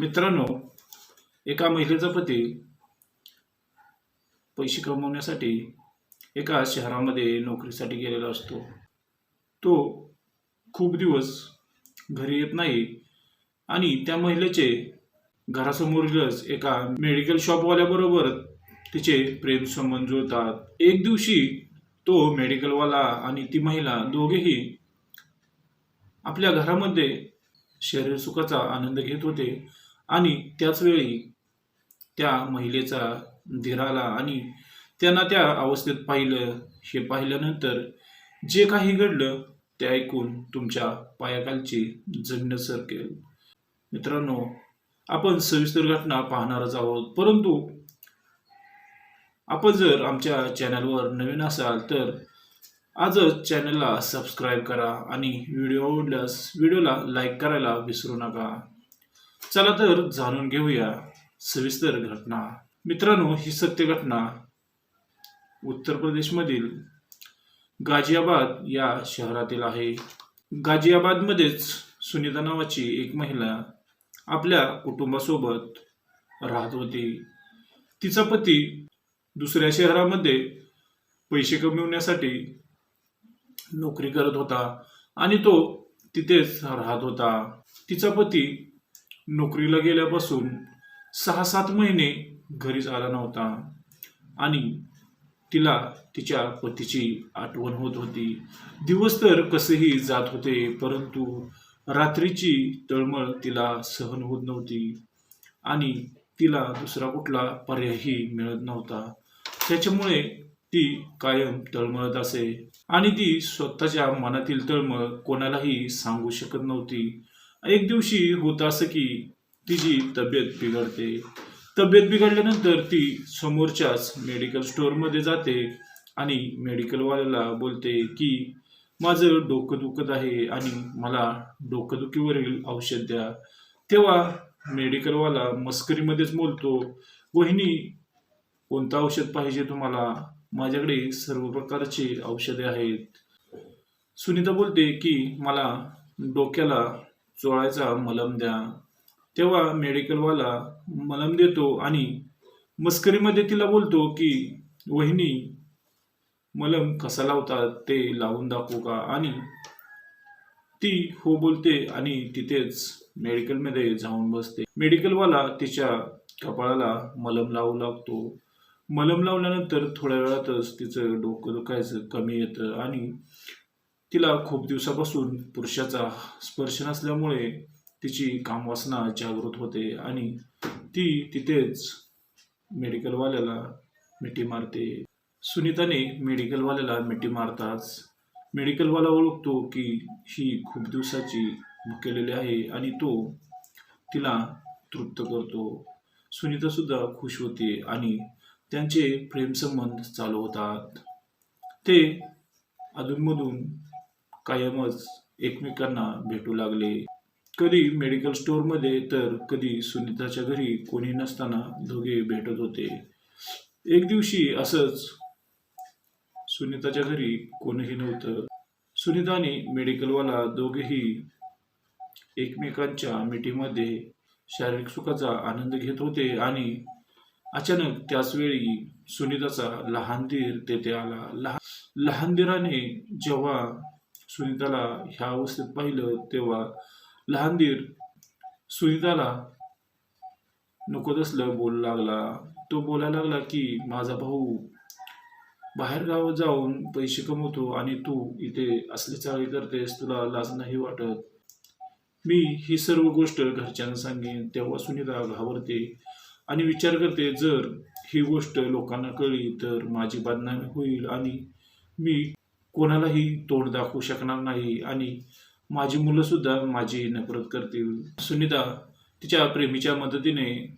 मित्रांनो एका महिलेचा पती पैसे कमवण्यासाठी एका शहरामध्ये नोकरीसाठी गेलेला असतो. तो खूप दिवस घरी येत नाही आणि त्या महिलेचे घरासमोरीलच एका मेडिकल शॉपवाल्याबरोबर तिचे प्रेम संबंध जुळतात. एक दिवशी तो मेडिकलवाला आणि ती महिला दोघेही आपल्या घरामध्ये शरीर सुखाचा आनंद घेत होते. आणि त्याचवेळी त्या महिलेचा धीराला आणि त्यांना त्या अवस्थेत पाहिलं हे पाहिल्यानंतर जे काही घडलं ते ऐकून तुमच्या पायाखालची जमीन सरकेल. मित्रांनो आपण सविस्तर घटना पाहणारच आहोत. परंतु आपण जर आमच्या चॅनलवर नवीन असाल तर आजच चॅनलला सबस्क्राईब करा आणि व्हिडिओ आवडल्यास व्हिडिओला लाईक करायला विसरू नका. चला तर जाणून घेऊया सविस्तर घटना. मित्रांनो ही सत्य घटना उत्तर प्रदेशमधील गाझियाबाद या शहरातील आहे. गाझियाबादमध्येच सुनीता नावाची एक महिला आपल्या कुटुंबासोबत राहत होती. तिचा पती दुसऱ्या शहरामध्ये पैसे कमविण्यासाठी नोकरी करत होता आणि तो तिथेच राहत होता. तिचा पती नोकरीला गेल्यापासून सहा सात महिने घरीच आला नव्हता. आणि तिला तिच्या पतीची आठवण होत होती. दिवस तर कसेही जात होते परंतु रात्रीची तळमळ तिला सहन होत नव्हती. आणि तिला दुसरा कुठला पर्यायही मिळत नव्हता. त्याच्यामुळे ती कायम तळमळत असे. आणि ती स्वतःच्या मनातील तळमळ कोणालाही सांगू शकत नव्हती. एक दिवशी होत असं की तिची तब्येत बिघडते. तब्येत बिघडल्यानंतर ती समोरच्याच मेडिकल स्टोअरमध्ये जाते आणि मेडिकलवाल्याला बोलते की माझं डोकं दुखत आहे आणि मला डोकंदुखीवरील औषध द्या. तेव्हा मेडिकलवाला मस्करीमध्येच बोलतो वहिनी कोणतं औषध पाहिजे तुम्हाला? माझ्याकडे सर्व प्रकारचे औषधे आहेत. सुनीता बोलते की मला डोक्याला चोळायचा मलम द्या. तेव्हा मेडिकलवाला मलम देतो आणि मस्करीमध्ये तिला बोलतो की वहिनी मलम कसा लावतात ते लावून दाखवू का? आणि ती हो बोलते आणि तिथेच मेडिकलमध्ये जाऊन बसते. मेडिकलवाला तिच्या कपाळाला मलम लावू लागतो. मलम लावल्यानंतर थोड्या वेळातच तिचं डोकं दुखायचं कमी येतं आणि तिला खूप दिवसापासून पुरुषाचा स्पर्श नसल्यामुळे तिची कामवासना जागृत होते आणि ती तिथेच मेडिकलवाल्याला मिठी मारते. सुनीताने मेडिकलवाल्याला मिठी मारताच मेडिकलवाला ओळखतो की ही खूप दिवसाची भुकेलेली आहे आणि तो तिला तृप्त करतो. सुनीतासुद्धा खुश होते आणि त्यांचे प्रेमसंबंध चालू होतात. ते अधूनमधून कायमच एकमेकांना भेटू लागले. कधी मेडिकल स्टोअरमध्ये तर कधी सुनीताच्या घरी कोणी नसताना दोघे भेटत होते. एक दिवशी असंच सुनीताच्या घरी कोणीही नव्हतं. सुनीता आणि मेडिकलवाला दोघेही एकमेकांच्या मिठीमध्ये शारीरिक सुखाचा आनंद घेत होते आणि अचानक त्याच वेळी सुनीताचा लहान दीर तेथे आला. लहान लहान जेव्हा सुनीताला ह्या अवस्थेत पाहिलं तेव्हा लहानदीर सुनीताला नको तसलं बोलू लागला. तो बोलायला लागला की माझा भाऊ बाहेर गावात जाऊन पैसे कमवतो आणि तू इथे असली चाळी करतेस तुला लाज नाही वाटत. मी ही सर्व गोष्ट घरच्यांना सांगेन. तेव्हा सुनीता घाबरते आणि विचार करते जर ही गोष्ट लोकांना कळली तर माझी बदनामी होईल आणि मी कोणालाही तोंड दाखवू शकणार नाही. आणि माझी मुलं सुद्धा माझी नफरत करतील. सुनीता तिच्या प्रेमीच्या मदतीने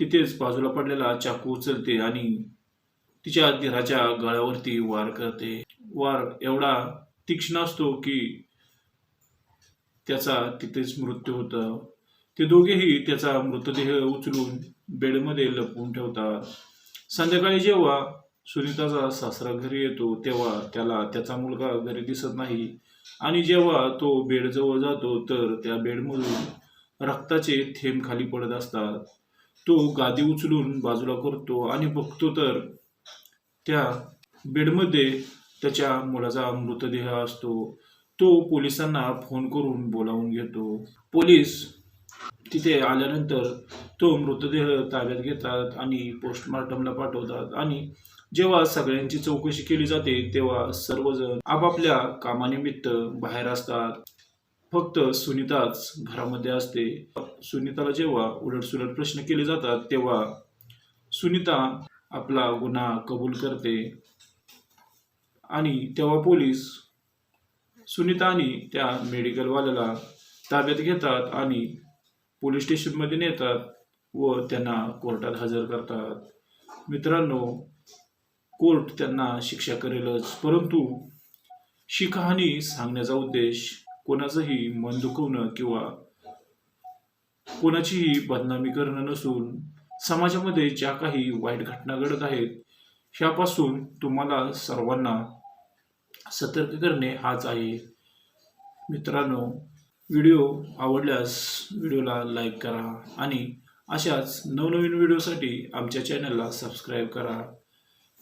तिथेच बाजूला पडलेला चाकू उचलते आणि तिच्या धीराच्या गळ्यावरती वार करते. वार एवढा तीक्ष्ण असतो की त्याचा तिथेच मृत्यू होतं. ते दोघेही त्याचा मृतदेह उचलून बेडमध्ये लपवून ठेवतात. संध्याकाळी जेव्हा सुनीताचा सासरा घरी येतो तेव्हा त्याला त्याचा मुलगा घरी दिसत नाही. आणि जेव्हा तो बेडजवळ जातो तर त्या बेडमधून रक्ताचे थेंब खाली पडत असतात. तो गादी उचलून बाजूला करतो आणि बघतो तर त्या बेडमध्ये त्याच्या मुलाचा मृतदेह असतो. तो पोलिसांना फोन करून बोलावून घेतो. पोलीस तिथे आल्यानंतर तो मृतदेह ताब्यात घेतात आणि पोस्टमार्टमला पाठवतात आणि जेव्हा सगळ्यांची चौकशी केली जाते तेव्हा सर्वजण आपापल्या कामानिमित्त बाहेर असतात. फक्त सुनीताच घरामध्ये असते. सुनीताला जेव्हा उलटसुलट प्रश्न केले जातात तेव्हा सुनीता आपला गुन्हा कबूल करते. आणि तेव्हा पोलीस सुनीता आणि त्या मेडिकलवाल्याला ताब्यात घेतात आणि पोलीस स्टेशनमध्ये नेतात व त्यांना कोर्टात हजर करतात. मित्रांनो कोर्ट त्यांना शिक्षा करेलच. परंतु ही कहाणी सांगण्याचा उद्देश कोणाचंही मन दुखवणं किंवा कोणाचीही बदनामी करणं नसून समाजामध्ये ज्या काही वाईट घटना घडत आहेत ह्यापासून तुम्हाला सर्वांना सतर्क करणे हाच आहे. मित्रांनो व्हिडिओ आवडल्यास व्हिडिओला लाईक करा आणि अशाच नवनवीन व्हिडिओसाठी आमच्या चॅनलला सबस्क्राईब करा.